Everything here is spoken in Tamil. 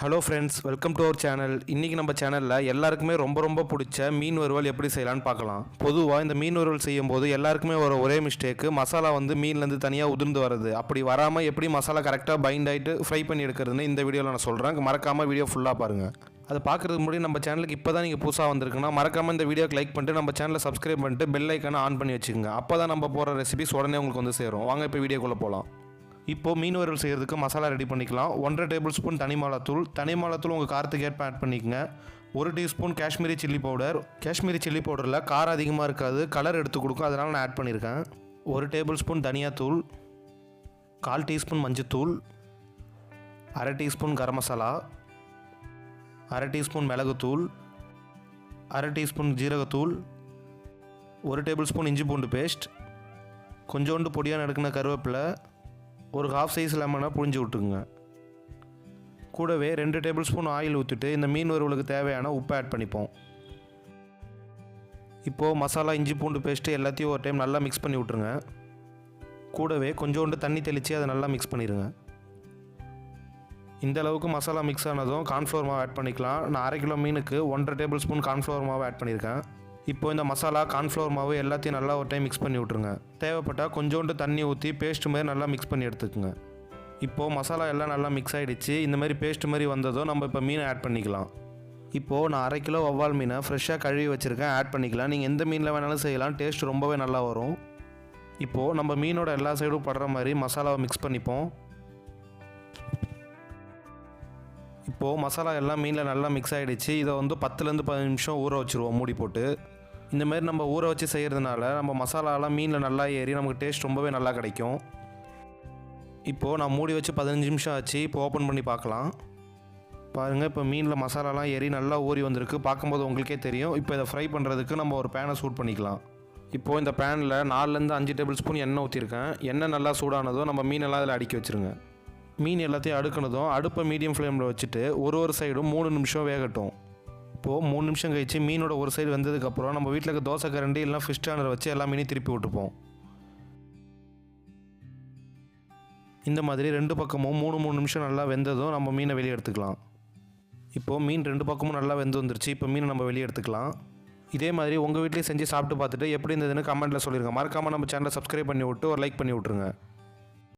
Hello friends welcome to our channel இன்றைக்கி நம்ம சேனலில் எல்லாருக்குமே ரொம்ப ரொம்ப பிடிச்ச மீன் வறுவல் எப்படி செய்யலாம்னு பார்க்கலாம். பொதுவாக இந்த மீன் வறுவல் செய்யும்போது எல்லாருக்குமே ஒரு ஒரே மிஸ்டேக்கு மசாலா வந்து மீன்லேருந்து தனியாக உதிர்ந்து வருது. அப்படி வராமல் எப்படி மசாலா கரெக்டாக பைண்ட் ஆகிட்டு ஃப்ரை பண்ணி எடுக்கிறதுன்னு இந்த வீடியோவில் நான் சொல்கிறேன் மறக்காமல் வீடியோ ஃபுல்லாக பாருங்கள் அதை பார்க்குறதுக்கு முன்னாடி நம்ம சேனலுக்கு இப்போ தான் நீங்கள் புதுசாக வந்திருக்குன்னா மறக்காமல் இந்த வீடியோக்கு லைக் பண்ணிட்டு நம்ம சேனலை சப்ஸ்கிரைப் பண்ணிட்டு பெல் ஐக்கானை ஆன் பண்ணி வச்சுக்கோங்க. அப்போ தான் நம்ம போகிற ரெசிபிஸ் உடனே உங்களுக்கு வந்து சேரும். வாங்க இப்போ வீடியோக்குள்ளே போகலாம் இப்போது மீன் செய்கிறதுக்கு மசாலா ரெடி பண்ணிக்கலாம். ஒன்றரை டேபிள் ஸ்பூன் தனி மிளகாத்தூள் தனி மிளகாத்தூள் உங்கள் காரத்துக்கு ஏற்ப ஆட் பண்ணிக்கங்க. ஒரு teaspoon Kashmiri chilli powder Kashmiri chilli பவுடரில் காரம் அதிகமாக இருக்காது. கலர் எடுத்து கொடுக்கும். அதனால் நான் ஆட் பண்ணியிருக்கேன் ஒரு டேபிள் ஸ்பூன் தனியாத்தூள். கால் டீஸ்பூன் மஞ்சத்தூள். அரை டீஸ்பூன் கரம் மசாலா. அரை டீஸ்பூன் மிளகுத்தூள். அரை டீஸ்பூன் ஜீரகத்தூள். ஒரு டேபிள் ஸ்பூன் இஞ்சி பூண்டு பேஸ்ட் கொஞ்சோண்டு பொடியாக நடுக்கின கருவேப்பிலை. ஒரு ஹாஃப் சைஸ் லெமனாக புழிஞ்சு விட்டுக்குங்க கூடவே ரெண்டு டேபிள் ஸ்பூன் ஆயில் ஊற்றிட்டு இந்த மீன் வறுவலுக்கு தேவையான உப்பு ஆட் பண்ணிப்போம். இப்போது மசாலா இஞ்சி பூண்டு பேஸ்ட்டு எல்லாத்தையும் ஒரு டைம் நல்லா மிக்ஸ் பண்ணி விட்ருங்க கூடவே கொஞ்சோண்டு தண்ணி தெளித்து அதை நல்லா மிக்ஸ் பண்ணிடுங்க இந்த அளவுக்கு மசாலா மிக்ஸ் ஆனதும் கார்ன்ஃப்ளவர் மாவு ஆட் பண்ணிக்கலாம். நான் அரை கிலோ மீனுக்கு ஒன்றரை டேபிள் ஸ்பூன் கார்ன்ஃப்ளவர் மாவு ஆட் பண்ணியிருக்கேன் இப்போ இந்த மசாலா கார்ன்ஃப்ளவர் மாவு எல்லாத்தையும் நல்லா ஒரு டைம் மிக்ஸ் பண்ணி விட்ருங்க தேவைப்பட்டால் கொஞ்சோண்டு தண்ணி ஊற்றி பேஸ்ட் மாதிரி நல்லா மிக்ஸ் பண்ணி எடுத்துக்கோங்க. இப்போது மசாலா எல்லாம் நல்லா மிக்ஸ் ஆகிடுச்சு இந்த மாதிரி பேஸ்ட் மாதிரி வந்ததும் நம்ம இப்போ மீனை ஆட் பண்ணிக்கலாம். இப்போது நான் அரை கிலோ வவ்வால் மீனை ஃப்ரெஷ்ஷாக கழுவி வச்சுருக்கேன். ஆட் பண்ணிக்கலாம். நீங்கள் எந்த மீனில் வேணாலும் செய்யலாம். டேஸ்ட் ரொம்பவே நல்லா வரும். இப்போது நம்ம மீனோட எல்லா சைடும் படுற மாதிரி மசாலாவை மிக்ஸ் பண்ணிப்போம். இப்போது மசாலா எல்லாம் மீனில் நல்லா மிக்ஸ் ஆகிடுச்சு இதை வந்து பத்துலேருந்து பதினஞ்சு நிமிஷம் ஊற வச்சுருவோம் மூடி போட்டு. இந்த மாதிரி நம்ம ஊற வச்சு செய்கிறதுனால நம்ம மசாலாலாம் மீனில் நல்லா ஏறி நமக்கு டேஸ்ட் ரொம்பவே நல்லா கிடைக்கும். இப்போது நான் மூடி வச்சு பதினஞ்சு நிமிஷம் ஆச்சு. இப்போ ஓப்பன் பண்ணி பார்க்கலாம். பாருங்கள் இப்போ மீனில் மசாலாலாம் ஏறி நல்லா ஊறி வந்திருக்கு. பார்க்கும்போது உங்களுக்கே தெரியும். இப்போ இதை ஃப்ரை பண்ணுறதுக்கு நம்ம ஒரு பேனை சூட் பண்ணிக்கலாம். இப்போது இந்த பேனில் நாலுலேருந்து அஞ்சு டேபிள் ஸ்பூன் எண்ணெய் ஊற்றிருக்கேன் எண்ணெய் நல்லா சூடானதும் நம்ம மீனெல்லாம் அதில் அடுக்கி வச்சுருங்க. மீன் எல்லாத்தையும் அடுக்கினதும் அடுப்பை மீடியம் ஃப்ளேமில் வச்சுட்டு ஒரு ஒரு சைடும் மூணு நிமிஷம் வேகட்டும். இப்போது மூணு நிமிஷம் கழிச்சு மீனோட ஒரு சைடு வெந்ததுக்கப்புறம் நம்ம வீட்டில் இருக்க தோசை கரண்டி இல்லைனா ஃபிஷ் ஸ்டாண்டர் வச்சு எல்லா மீனையும் திருப்பி விட்டுப்போம். இந்த மாதிரி ரெண்டு பக்கமும் மூணு மூணு நிமிஷம் நல்லா வெந்ததும் நம்ம மீனை வெளியே எடுத்துக்கலாம். இப்போது மீன் ரெண்டு பக்கமும் நல்லா வெந்து வந்துருச்சு. இப்போ மீனை நம்ம வெளியே எடுத்துக்கலாம். இதே மாதிரி உங்கள் வீட்லேயும் செஞ்சு சாப்பிட்டு பார்த்துட்டு எப்படி இருந்ததுன்னு கமெண்ட்டில் சொல்லிடுங்க மறக்காமல் நம்ம சேனலை சப்ஸ்கிரைப் பண்ணி விட்டு ஒரு லைக் பண்ணி விட்ருங்க